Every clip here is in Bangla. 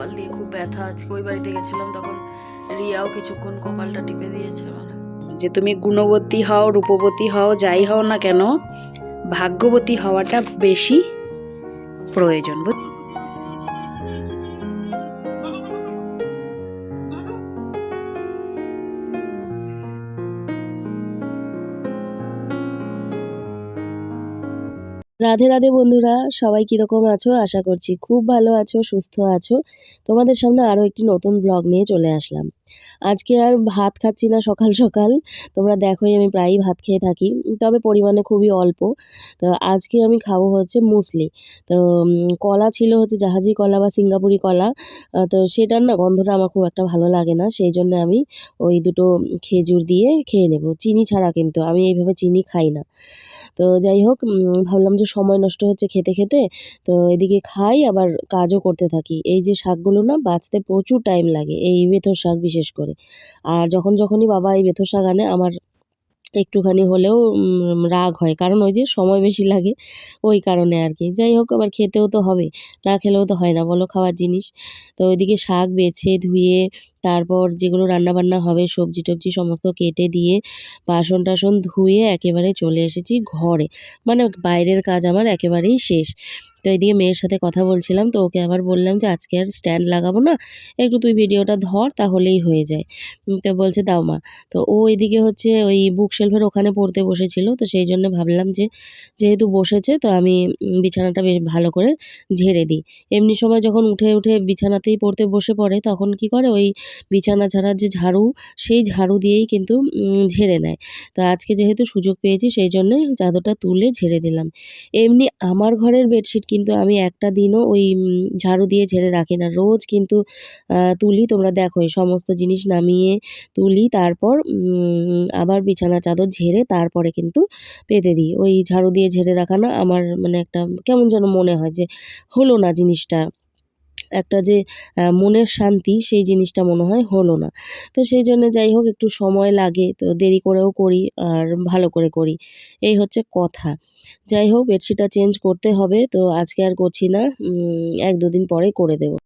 কপাল দিয়ে খুব ব্যথা। আজকে ওই বাড়িতে গেছিলাম, তখন রিয়াও কিছুক্ষণ কপালটা টিপে দিয়েছে আমার যে তুমি গুণবতী হও, রূপবতী হও, যাই হও না কেন, ভাগ্যবতী হওয়াটা বেশি প্রয়োজন বুঝ- রাধে রাধে বন্ধুরা, সবাই কীরকম আছো? আশা করছি খুব ভালো আছো, সুস্থ আছো। তোমাদের সামনে আরও একটি নতুন ব্লগ নিয়ে চলে আসলাম। আজকে আর ভাত খাচ্ছি না সকাল সকাল। তোমরা দেখোই আমি প্রায়ই ভাত খেয়ে থাকি, তবে পরিমাণে খুবই অল্প। তো আজকে আমি খাব হচ্ছে মুসলি। তো কলা ছিল হচ্ছে জাহাজি কলা বা সিঙ্গাপুরি কলা। তো সেটার না গন্ধটা আমার খুব একটা ভালো লাগে না, সেই জন্য আমি ওই দুটো খেজুর দিয়ে খেয়ে নেব। চিনি ছাড়া কিন্তু, আমি এইভাবে চিনি খাই না। তো যাই হোক ভাবলাম যে সময় নষ্ট হচ্ছে খেতে খেতে, তো এদিকে খাই, আবার কাজও করতে থাকি। এই যে শাকগুলো না বাঁচতে প্রচুর টাইম লাগে, এই বেথর শাক বিশেষ করে। আর যখন যখনই বাবা এই শাক আনে আমার একটুখানি হলেও রাগ হয়। কারণ ওই যে সময় বেশি লাগে ওই কারণে আর কি। যাই হোক, আবার খেতেও তো হবে, না খেলেও তো হয় না। বলো, খাওয়ার জিনিস। তো ওইদিকে শাক বেছে, ধুয়ে, তারপর যেগুলো রান্নাবান্না হবে, সবজি টবজি সমস্ত কেটে দিয়ে, বাসন টাসন ধুয়ে একেবারে চলে এসেছি ঘরে। মানে বাইরের কাজ আমার একেবারেই শেষ। তো এদিকে মেয়ের সাথে কথা বলছিলাম, তো ওকে আবার বললাম যে আজকে আর স্ট্যান্ড লাগাবো না, একটু তুই ভিডিওটা ধর তাহলেই হয়ে যায়। তো বলছে, দাও মা। তো ও এদিকে হচ্ছে ওই বুক শেলফের ওখানে পড়তে বসেছিল, তো সেই জন্য ভাবলাম যে যেহেতু বসেছে, তো আমি বিছানাটা বেশ ভালো করে ঝেড়ে দিই। এমনি সময় যখন উঠে উঠে বিছানাতেই পড়তে বসে পড়ে, তখন কি করে ওই বিছানা ঝাড়ার যে ঝাড়ু, সেই ঝাড়ু দিয়েই কিন্তু ঝেড়ে নেয়। তো আজকে যেহেতু সুযোগ পেয়েছি, সেই জন্যে চাদরটা তুলে ঝেড়ে দিলাম। এমনি আমার ঘরের বেডশিট কিন্তু আমি একটা দিনও ওই ঝাড়ু দিয়ে ঝেড়ে রাখি না। রোজ কিন্তু তুলি, তোমরা দেখো সমস্ত জিনিস নামিয়ে তুলি, তারপর আবার বিছানা চাদর ঝেড়ে তারপরে কিন্তু পেতে দিই। ওই ঝাড়ু দিয়ে ঝেড়ে রাখা না, আমার মানে একটা, কেমন যেন মনে হয় যে হলো না জিনিসটা। একটা যে মনের শান্তি সেই জিনিসটা মনে হয় হলো না। তো সেই জন্য যাই হোক একটু সময় লাগে, তো দেরি করেও করি আর ভালো করে করি। এই হচ্ছে কথা। যাই হোক, বেডশিটটা চেঞ্জ করতে হবে, তো আজকে আর করছি না এক দুদিন পরে করে দেবো।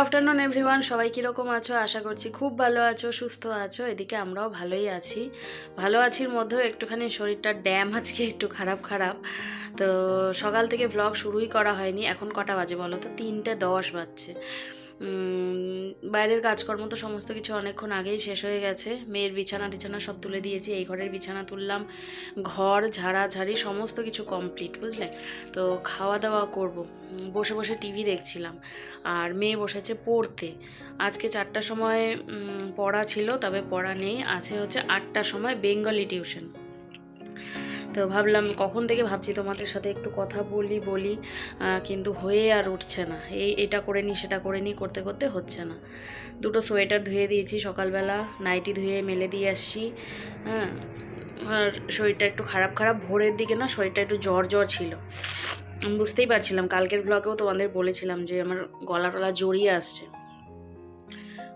আফটারনুন এভরিওয়ান সবাই কীরকম আছো? আশা করছি খুব ভালো আছো, সুস্থ আছো। এদিকে আমরাও ভালোই আছি। ভালো আছির মধ্যেও একটুখানি শরীরটা ড্যাম আজকে, একটু খারাপ খারাপ। তো সকাল থেকে ভ্লগ শুরুই করা হয়নি। এখন কটা বাজে বলো তো? তিনটে দশ বাজছে। বাইরের কাজকর্ম তো সমস্ত কিছু অনেকক্ষণ আগেই শেষ হয়ে গেছে। মেয়ের বিছানা টিছানা সব তুলে দিয়েছি, এই ঘরের বিছানা তুললাম, ঘর ঝাড়া ঝাড়ি সমস্ত কিছু কমপ্লিট বুঝলে? তো খাওয়া দাওয়া করব বসে বসে টিভি দেখছিলাম, আর মেয়ে বসেছে পড়তে। আজকে চারটার সময় পড়া ছিল, তবে পড়া নেই। আছে হচ্ছে আটটার সময় বেঙ্গলি টিউশন তো ভাবলাম কখন থেকে ভাবছি তোমাদের সাথে একটু কথা বলি বলি কিন্তু হয়ে আর উঠছে না। এই, এটা করে নি, সেটা করে নি, করতে করতে হচ্ছে না। দুটো সোয়েটার ধুয়ে দিয়েছি সকালবেলা, নাইটি ধুয়ে মেলে দিয়ে আসছি হ্যাঁ। আর শরীরটা একটু খারাপ খারাপ, ভোরের দিকে না শরীরটা একটু জ্বর জ্বর ছিল। আমি বুঝতেই পারছিলাম, কালকের ব্লগেও তোমাদের বলেছিলাম যে আমার গলা টলা জড়িয়ে আসছে।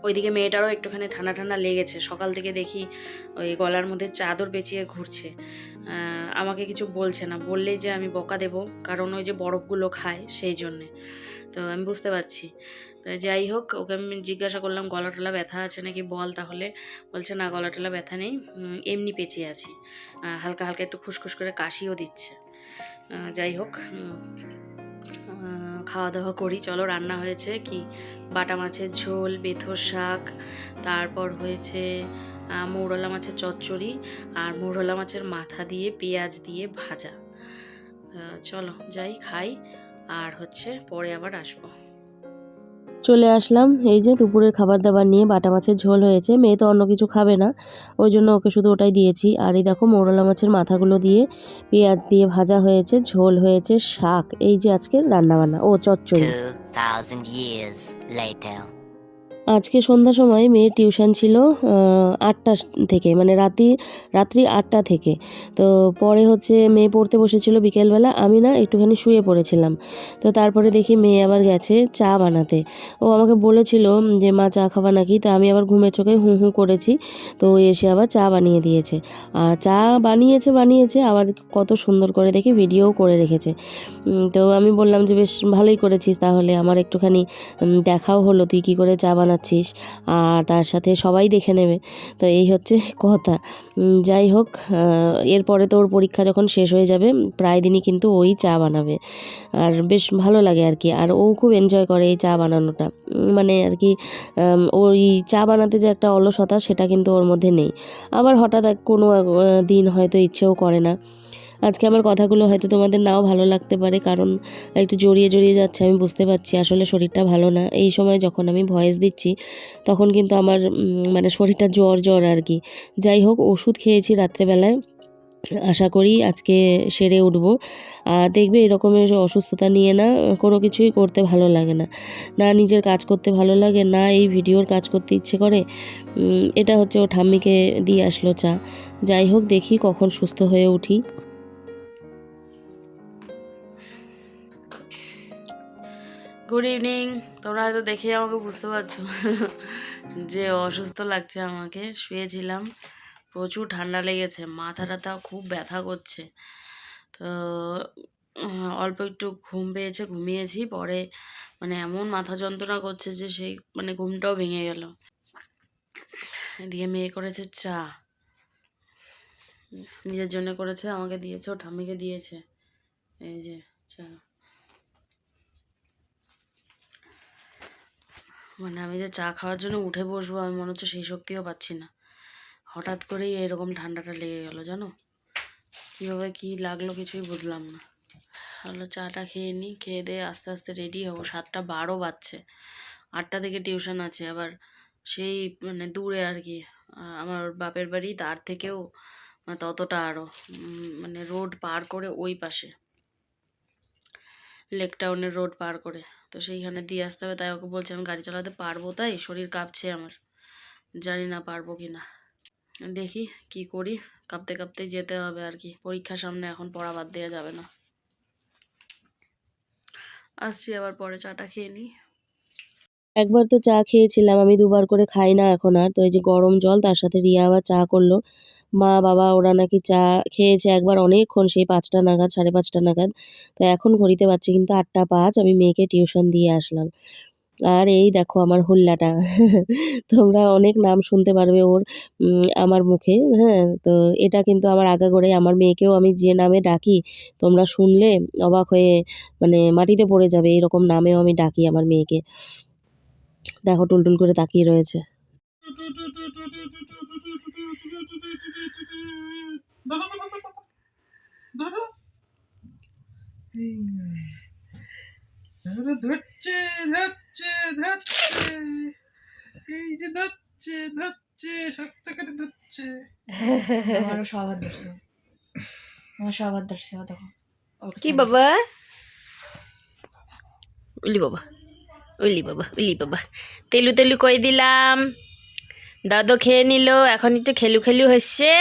ওইদিকে মেয়েটারও একটুখানি ঠান্ডা ঠান্ডা লেগেছে। সকাল থেকে দেখি ওই গলার মধ্যে চাদর পেঁচিয়ে ঘুরছে। আমাকে কিছু বলছে না। বললেই যে আমি বকা দেবো, কারণ ওই যে বরফগুলো খায় সেই জন্যে। তো আমি বুঝতে পারছি। তো যাই হোক, ওকে আমি জিজ্ঞাসা করলাম গলা টলা ব্যথা আছে নাকি বল তাহলে? বলছে, না গলা টলা ব্যথা নেই এমনি পেঁচিয়ে আছি। হালকা হালকা একটু খুসখুস করে কাশিও দিচ্ছে। যাই হোক খাওয়া দাওয়া করি। চলো, রান্না হয়েছে কি? বাটা মাছের ঝোল, বেথর শাক, তারপর হয়েছে মৌরলা মাছের চচ্চড়ি আর মৌরলা মাছের মাথা দিয়ে পেঁয়াজ দিয়ে ভাজা। চলো যাই খাই আর হচ্ছে পরে আবার আসব। চলে আসলাম এই যে দুপুরের খাবার দাবার নিয়ে বাটা মাছের ঝোল হয়েছে মেয়ে তো অন্য কিছু খাবে না ওই জন্য ওকে শুধু ওটাই দিয়েছি। আর এই দেখো মৌরলা মাছের মাথাগুলো দিয়ে পেঁয়াজ দিয়ে ভাজা হয়েছে ঝোল হয়েছে শাক এই যে আজকে রান্নাবান্না ও চচ্চড়ি। 2,000 years later. আজকে সন্ধ্যার সময় মেয়ের টিউশন ছিল আটটা থেকে মানে রাতি, রাত্রি আটটা থেকে। তো পরে হচ্ছে মেয়ে পড়তে বসেছিল বিকেলবেলা, আমি না একটুখানি শুয়ে পড়েছিলাম। তো তারপরে দেখি মেয়ে আবার গেছে চা বানাতে। ও আমাকে বলেছিল যে, মা, চা খাবা নাকি? তো আমি আবার ঘুমের চোখে হুঁ হুঁ করেছি। তো এসে আবার চা বানিয়ে দিয়েছে। আর চা বানিয়েছে বানিয়েছে, আবার কত সুন্দর করে দেখি ভিডিও করে রেখেছে। তো আমি বললাম যে, বেশ ভালোই করেছিস তাহলে, আমার একটুখানি দেখাও হলো, তুই কী করে চা বানাচ্ছিস আর তার সাথে সবাই দেখে নেবে। তো এই হচ্ছে কথা। যাই হোক এরপরে তো ওর পরীক্ষা যখন শেষ হয়ে যাবে, প্রায় দিনই কিন্তু ওই চা বানাবে। আর বেশ ভালো লাগে আর কি। আর ও খুব এনজয় করে এই চা বানানোটা। মানে আর কি ওই চা বানাতে যে একটা অলসতা, সেটা কিন্তু ওর মধ্যে নেই। আবার হঠাৎ কোনো দিন হয়তো ইচ্ছেও করে না। আজকে আমার কথাগুলো হয়তো তোমাদের নাও ভালো লাগতে পারে, কারণ একটু জড়িয়ে জড়িয়ে যাচ্ছে, আমি বুঝতে পারছি। আসলে শরীরটা ভালো না। এই সময় যখন আমি ভয়েস দিচ্ছি, তখন কিন্তু আমার মানে শরীরটা জ্বর জ্বর আর কি। যাই হোক, ওষুধ খেয়েছি রাত্রেবেলায়। আশা করি আজকে সেরে উঠবো। আর দেখবে এরকমের অসুস্থতা নিয়ে না, কোনো কিছুই করতে ভালো লাগে না। না নিজের কাজ করতে ভালো লাগে, না এই ভিডিওর কাজ করতে ইচ্ছে করে। এটা হচ্ছে ও ঠাম্মিকে দিয়ে আসলো চা। যাই হোক, দেখি কখন সুস্থ হয়ে উঠি। গুড ইভিনিং তোমরা হয়তো দেখে আমাকে বুঝতে পারছ যে অসুস্থ লাগছে আমাকে। শুয়েছিলাম। প্রচুর ঠান্ডা লেগেছে। মাথা টাথা খুব ব্যথা করছে। তো অল্প একটু ঘুম পেয়েছে, ঘুমিয়েছি। পরে মানে এমন মাথা যন্ত্রণা করছে যে সেই মানে ঘুমটাও ভেঙে গেল। দিয়ে মেয়ে করেছে চা। নিজের জন্য করেছে, আমাকে দিয়েছে ও ঠাম্মিকে দিয়েছে। এই যে চা। মানে আমি যে চা খাওয়ার জন্য উঠে বসবো, আমি মনে হচ্ছে সেই শক্তিও পাচ্ছি না। হঠাৎ করেই এরকম ঠান্ডাটা লেগে গেল, জানো? কীভাবে কী লাগল কিছুই বুঝলাম না। হলো চাটা খেয়ে নিই খেয়ে দিয়ে আস্তে আস্তে রেডি হব। সাতটা বারো বাজছে, আটটা থেকে টিউশন আছে। আবার সেই মানে দূরে আর কি আমার বাপের বাড়ি, তার থেকেও মানে ততটা আরও মানে রোড পার করে ওই পাশে। লেক টাউনের রোড পার করে। তো সেইখানে দিয়ে আসতে হবে, তাই ওকে বলছি, আমি গাড়ি চালাতে পারব তাই? শরীর কাঁপছে আমার। জানি না পারব কি না। দেখি কি করি। কাঁপতে কাঁপতে যেতে হবে আর কি। পরীক্ষার সামনে এখন পড়া বাদ দেওয়া যাবে না। আসছি আবার পরে, চাটা খেয়ে নিই। একবার তো চা খেয়েছিলাম, আমি দুবার করে খাই না এখন আর। তো এই যে গরম জল, তার সাথে রিয়া আবার চা করল। মা, বাবা, ওরা নাকি চা খেয়েছে একবার অনেকক্ষণ, সেই পাঁচটা নাগাদ, সাড়ে পাঁচটা নাগাদ। তো এখন ঘড়িতে পাচ্ছি কিন্তু আটটা পাঁচ, আমি মেয়েকে টিউশন দিয়ে আসলাম। আর এই দেখো আমার হুল্লাটা। তোমরা অনেক নাম শুনতে পারবে ওর আমার মুখে হ্যাঁ? তো এটা কিন্তু আমার আগা করে আমার মেয়েকেও আমি যে নামে ডাকি, তোমরা শুনলে অবাক হয়ে মানে মাটিতে পড়ে যাবে, এরকম নামেও আমি ডাকি আমার মেয়েকে। দেখো টুলটুল করে তাকিয়ে রয়েছে ধরো ধরো ধরো ধরো এই ধরো ধরছে ধরছে ধরছে। এই যে ধরছে ধরছে শক্ত করে ধরছে। আমারও সবার ধরছে। আমার সবার ধরছে ও দেখো। কি বাবা? উলি বাবা উলি বাবা উলি বাবা। তেলু তেলু কই দিলাম? দাদু খেয়ে নিল এখন একটু খেলু খেলু হচ্ছে।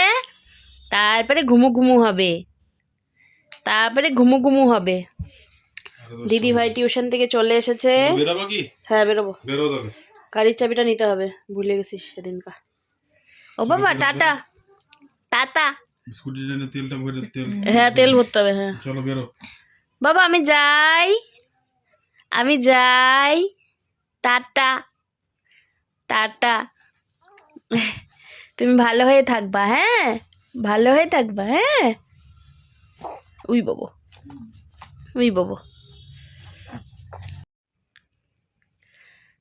তারপরে ঘুমু ঘুমু হবে। তারপরে ঘুমু ঘুমু হবে দিদি ভাই টিউশন থেকে চলে এসেছে। হ্যাঁ বেরোবো। গাড়ির চাবিটা নিতে হবে। ভুলে গেছিস সেদিনকা। ও বাবা টাটা। টাটা। স্কুটি তেলটা ভরে তেল। হ্যাঁ তেল ভরতে হবে হ্যাঁ। চলো বেরো। বাবা আমি যাই। আমি যাই। টাটা। টাটা। তুমি ভালো হয়ে থাকবা হ্যাঁ? ভালো হয়ে থাকবা হ্যাঁ? উই বাবু উই বাবু।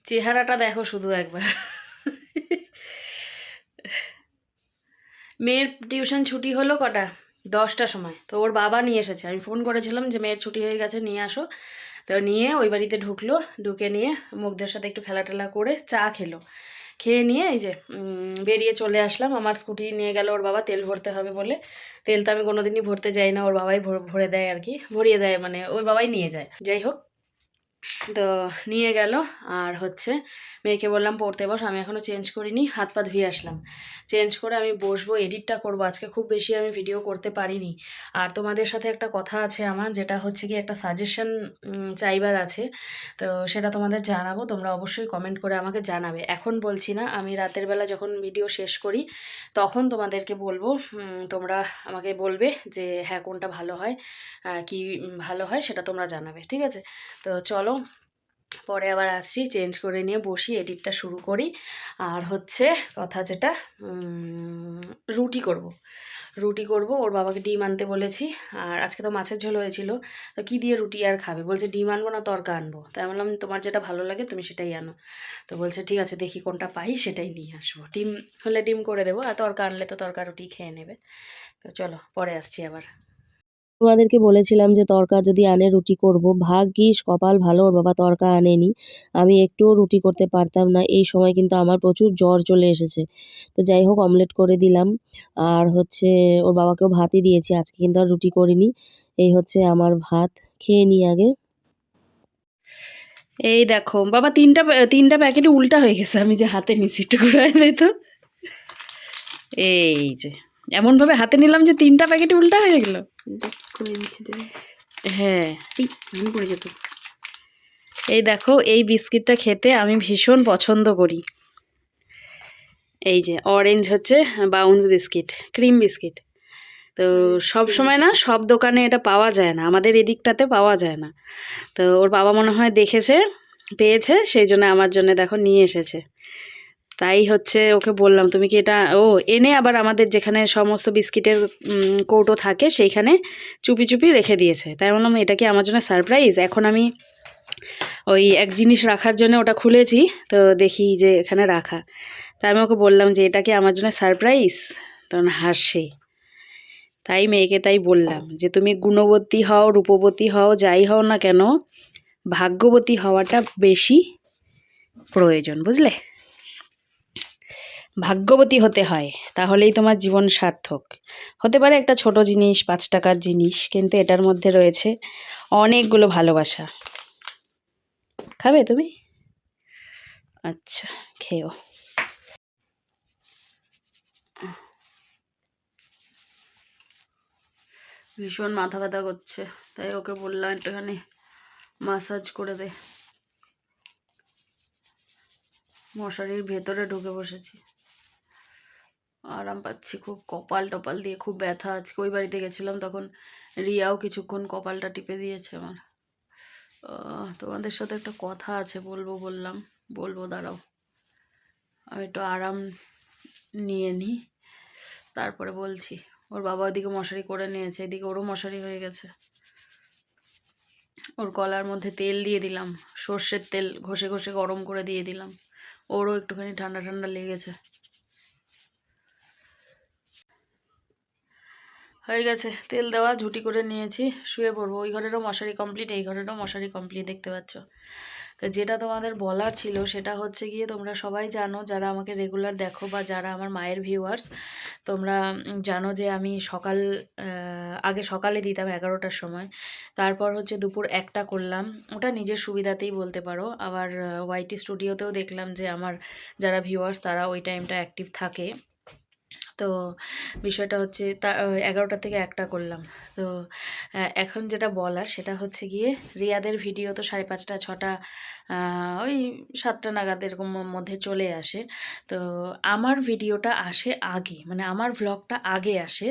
চেহারাটা দেখো শুধু একবার। মেয়ের টিউশন ছুটি হলো কটা? দশটার সময়। তো ওর বাবা নিয়ে এসেছে। আমি ফোন করেছিলাম যে মেয়ের ছুটি হয়ে গেছে, নিয়ে আসো। তো নিয়ে ওই বাড়িতে ঢুকলো। ঢুকে নিয়ে মুখদের সাথে একটু খেলা টেলা করে চা খেলো। খেয়ে নিয়ে এই যে বেরিয়ে চলে আসলাম। আমার স্কুটি নিয়ে গেল, ওর বাবা তেল ভরতে হবে বলে। তেল তো আমি কোনোদিনই ভরতে যাই না, ওর বাবাই ভরে দেয় আর কি, ভরিয়ে দেয় মানে ওর বাবাই নিয়ে যায়। যাই হোক তো নিয়ে গেল আর হচ্ছে মেয়েকে বললাম, পড়তে বস, আমি এখনও চেঞ্জ করিনি, হাত পা ধুয়ে আসলাম। চেঞ্জ করে আমি বসবো এডিটটা করব। আজকে খুব বেশি আমি ভিডিও করতে পারিনি। আর তোমাদের সাথে একটা কথা আছে আমার, যেটা হচ্ছে কি একটা সাজেশন চাইবার আছে। তো সেটা তোমাদের জানাব, তোমরা অবশ্যই কমেন্ট করে আমাকে জানাবে। এখন বলছি না, আমি রাতের বেলা যখন ভিডিও শেষ করি, তখন তোমাদেরকে বলব তোমরা আমাকে বলবে যে হ্যাঁ কোনটা ভালো হয় কি ভালো হয়, সেটা তোমরা জানাবে। ঠিক আছে? তো চলো পরে আবার আসছি চেঞ্জ করে নিয়ে বসি এডিটটা শুরু করি। আর হচ্ছে কথা যেটা রুটি করব। রুটি করব, ওর বাবাকে ডিম আনতে বলেছি। আর আজকে তো মাছের ঝোল হয়েছিল, তো কী দিয়ে রুটি আর খাবে? বলছে, ডিম আনব না, তরকা আনব? তাই বললাম, তোমার যেটা ভালো লাগে, তুমি সেটাই আনো। তো বলছে, ঠিক আছে, দেখি কোনটা পাই, সেটাই নিয়ে আসব। ডিম হলে ডিম করে দেবো, আর তরকা আনলে তো তরকা রুটি খেয়ে নেবে। তো চলো, পরে আসছি আবার। তোমাদেরকে বলেছিলাম যে তরকা যদি আনে রুটি করব। ভাগ্যিস কপাল ভালো, ওর বাবা তরকা আনেনি। আমি একটুও রুটি করতে পারতাম না। এই সময় কিন্তু আমার প্রচুর জ্বর চলে এসেছে। তো যাই হোক, অমলেট করে দিলাম। আর হচ্ছে ওর বাবাকেও ভাতই দিয়েছি। আজকে কিন্তু আর রুটি করিনি। এই হচ্ছে আমার ভাত। খেয়ে নিই আগে। এই দেখো, বাবা তিনটা তিনটা প্যাকেটে উল্টা হয়ে গেছে। আমি যে হাতে নিচ্ছি একটু করে তো। এই যে। এমনভাবে হাতে নিলাম যে তিনটা প্যাকেটে উল্টা হয়ে গেল। হ্যাঁ। এই দেখো, এই বিস্কিটটা খেতে আমি ভীষণ পছন্দ করি। এই যে অরেঞ্জ হচ্ছে বাউন্স বিস্কিট ক্রিম বিস্কিট তো সব সময় না, সব দোকানে এটা পাওয়া যায় না। আমাদের এদিকটাতে পাওয়া যায় না। তো ওর বাবা মনে হয় দেখেছে, পেয়েছে, সেই জন্য আমার জন্য দেখো নিয়ে এসেছে। তাই হচ্ছে ওকে বললাম, তুমি কি এটা ও এনে আবার আমাদের যেখানে সমস্ত বিস্কিটের কৌটো থাকে সেইখানে চুপি চুপি রেখে দিয়েছে। তাই বললাম, এটা কি আমার জন্য সারপ্রাইজ? এখন আমি ওই এক জিনিস রাখার জন্য ওটা খুলেছি, তো দেখি যে এখানে রাখা। তাই আমি ওকে বললাম যে, এটা কি আমার জন্য সারপ্রাইজ? তখন হাসে। তাই মেয়েকে তাই বললাম যে, তুমি গুণবতী হও, রূপবতী হও, যাই হও না কেন, ভাগ্যবতী হওয়াটা বেশি প্রয়োজন, বুঝলে? ভাগ্যবতী হতে হয়, তাহলেই তোমার জীবন সার্থক। হতে পারে একটা ছোট জিনিস, পাঁচ টাকার জিনিস, কিন্তু এটার মধ্যে রয়েছে অনেকগুলো ভালোবাসা। খাবে তুমি? আচ্ছা খেও। ভীষণ মাথা ব্যথা করছে, তাই ওকে বললাম একটুখানি মাসাজ করে দে। মশারির ভেতরে ঢুকে বসেছি। আরাম পাচ্ছি খুব। কপাল টপাল দিয়ে খুব ব্যথা আজকে। ওই বাড়িতে গেছিলাম তখন রিয়াও কিছুক্ষণ কপালটা টিপে দিয়েছে আমার। তোমাদের সাথে একটা কথা আছে বলব বললাম। বলব, দাঁড়াও। আমি একটু আরাম নিয়ে নিই তারপরে বলছি, ওর বাবা ওদিকে মশারি করে নিয়েছে। এদিকে ওরও মশারি হয়ে গেছে। ওর গলার মধ্যে তেল দিয়ে দিলাম। সর্ষের তেল ঘষে ঘষে গরম করে দিয়ে দিলাম। ওরও একটুখানি ঠান্ডা ঠান্ডা লেগেছে। হয়ে গেছে। তেল দেওয়া, ঝুটি করে নিয়েছি, শুয়ে পড়ব। ওই ঘরেরও মশারি কমপ্লিট এই ঘরেরও মশারি কমপ্লিট দেখতে পাচ্ছ। তো যেটা তোমাদের বলার ছিল সেটা হচ্ছে গিয়ে তোমরা সবাই জানো, যারা আমাকে রেগুলার দেখো বা যারা আমার মায়ের ভিউয়ার্স তোমরা জানো যে আমি সকাল আগে সকালে দিতাম এগারোটার সময়। তারপর হচ্ছে দুপুর একটা করলাম। ওটা নিজের সুবিধাতেই বলতে পারো। আবার ওয়াইটি স্টুডিওতেও দেখলাম যে আমার যারা ভিউয়ার্স তারা ওই টাইমটা অ্যাক্টিভ থাকে। তো বিষয়টা হচ্ছে তা এগারোটা থেকে একটা করলাম। তো এখন যেটা বলার সেটা হচ্ছে গিয়ে রিয়াদের ভিডিও তো সাড়ে পাঁচটা, ছটা ওই সাতটা নাগাদ এরকম মধ্যে চলে আসে। তো আমার ভিডিওটা আসে আগে মানে আমার ভ্লগটা আগে আসে।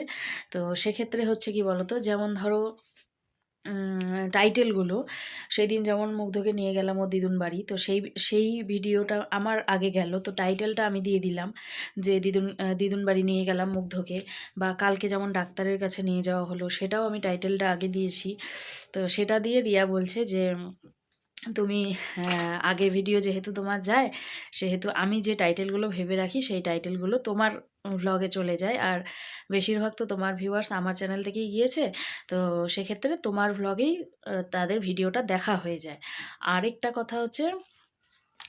তো সেক্ষেত্রে হচ্ছে কি বলতো, যেমন ধরো টাইটেলগুলো সেদিন যেমন মুগ্ধকে নিয়ে গেলাম ও দিদুন বাড়ি, তো সেই সেই ভিডিওটা আমার আগে গেল, তো টাইটেলটা আমি দিয়ে দিলাম যে দিদুন দিদুন বাড়ি নিয়ে গেলাম মুগ্ধকে, বা কালকে যেমন ডাক্তারের কাছে নিয়ে যাওয়া হলো, সেটাও আমি টাইটেলটা আগে দিয়েছি, তো সেটা দিয়ে রিয়া বলছে যে, তুমি আগে ভিডিও যেহেতু তোমার যায়, সেহেতু আমি যে টাইটেলগুলো ভেবে রাখি, সেই টাইটেলগুলো তোমার ভ্লগে চলে যায়। আর বেশিরভাগ তো তোমার ভিউয়ার্স আমার চ্যানেল থেকেই গিয়েছে। তো সেক্ষেত্রে তোমার ভ্লগেই তাদের ভিডিওটা দেখা হয়ে যায়। আরেকটা কথা হচ্ছে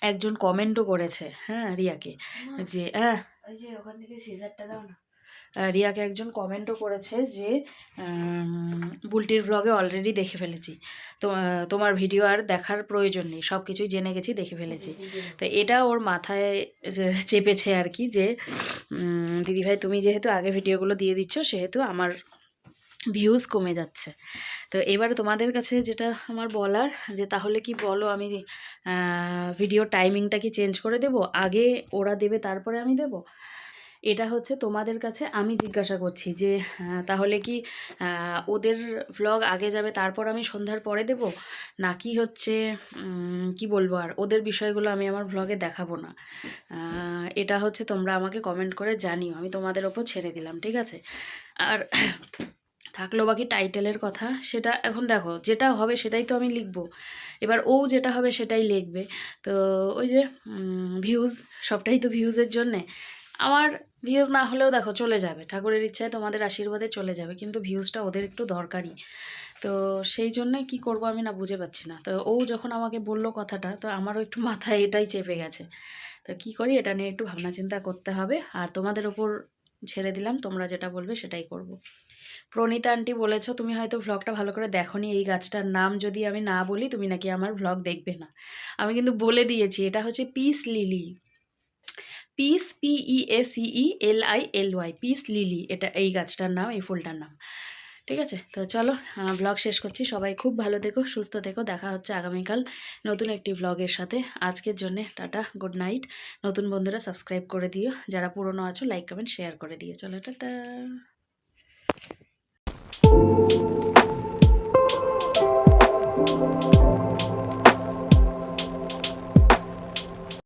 একজন কমেন্টও করেছে হ্যাঁ রিয়াকে যে হ্যাঁ ওই যে ওখান থেকে সিজারটা দাও না? রিয়াকে একজন কমেন্টও করেছে যে বুলটির ব্লগে অলরেডি দেখে ফেলেছি। তো তোমার ভিডিও আর দেখার প্রয়োজন নেই সব কিছুই জেনে গেছি, দেখে ফেলেছি। তো এটা ওর মাথায় চেপেছে আর কি যে দিদিভাই তুমি যেহেতু আগে ভিডিওগুলো দিয়ে দিচ্ছ, সেহেতু আমার ভিউজ কমে যাচ্ছে। তো এবারে তোমাদের কাছে যেটা আমার বলার, যে তাহলে কি বলো আমি ভিডিও টাইমিংটা কি চেঞ্জ করে দেব? আগে ওরা দেবে, তারপরে আমি দেব? এটা হচ্ছে তোমাদের কাছে আমি জিজ্ঞাসা করছি যে তাহলে কি ওদের ভ্লগ আগে যাবে, তারপর আমি সন্ধ্যার পরে দেব? নাকি হচ্ছে কি বলব আর, ওদের বিষয়গুলো আমি আমার ভ্লগে দেখাবো না। এটা হচ্ছে তোমরা আমাকে কমেন্ট করে জানিও, আমি তোমাদের ওপর ছেড়ে দিলাম, ঠিক আছে? আর থাকল বাকি টাইটেলের কথা, সেটা এখন দেখো, যেটা হবে সেটাই তো আমি লিখব। এবার ও যেটা হবে সেটাই লিখবে। তো ওই যে ভিউজ সবটাই তো ভিউজের জন্যে। আমার ভিউজ না হলেও দেখো চলে যাবে। ঠাকুরের ইচ্ছায় তোমাদের আশীর্বাদে চলে যাবে, কিন্তু ভিউজটা ওদের একটু দরকারি তো সেই জন্যে কি করব আমি না বুঝে পাচ্ছি না। তো ও যখন আমাকে বলল কথাটা, তো আমারও একটু মাথায় এটাই চেপে গেছে। তো কি করি, এটা নিয়ে একটু ভাবনা চিন্তা করতে হবে। আর তোমাদের ওপর ছেড়ে দিলাম, তোমরা যেটা বলবে সেটাই করব। প্রণীতা আন্টি বলেছ, তুমি হয়তো ভ্লগটা ভালো করে দেখোনি, এই গাছটার নাম যদি আমি না বলি, তুমি নাকি আমার ভ্লগ দেখবে না। আমি কিন্তু বলে দিয়েছি, এটা হচ্ছে peace lily peace P E S E L I L Y peace lily এটা এই গাছটার নাম, এই ফুলটার নাম। ঠিক আছে? তো চলো ব্লগ শেষ করছি। সবাই খুব ভালো থেকো, সুস্থ থেকো। দেখা হচ্ছে আগামীকাল নতুন একটি ব্লগের সাথে। আজকের জন্যে টাটা গুড নাইট নতুন বন্ধুরা সাবস্ক্রাইব করে দিও। যারা পুরনো আছো লাইক কমেন্ট শেয়ার করে দিও। চলো, টাটা।